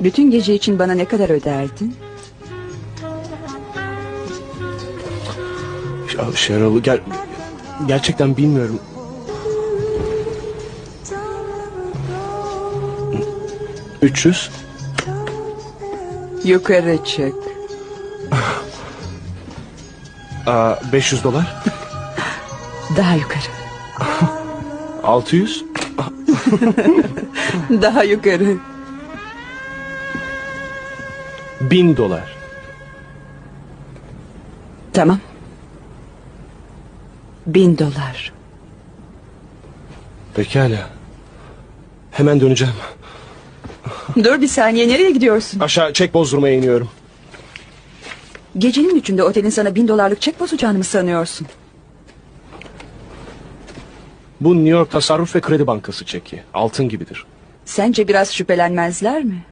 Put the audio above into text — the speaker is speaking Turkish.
Bütün gece için bana ne kadar öderdin? Ya ger gerçekten bilmiyorum. Üç yüz. Yukarı çık. Aa, 500 dolar. Daha yukarı. 600. Daha yukarı. 1000 dolar. Tamam. Bin dolar. Pekala. Hemen döneceğim. Dur bir saniye nereye gidiyorsun? Aşağı çek bozdurmaya iniyorum. Gecenin üçünde otelin sana bin dolarlık çek bozacağını mı sanıyorsun? Bu New York Tasarruf ve Kredi Bankası çeki. Altın gibidir. Sence biraz şüphelenmezler mi?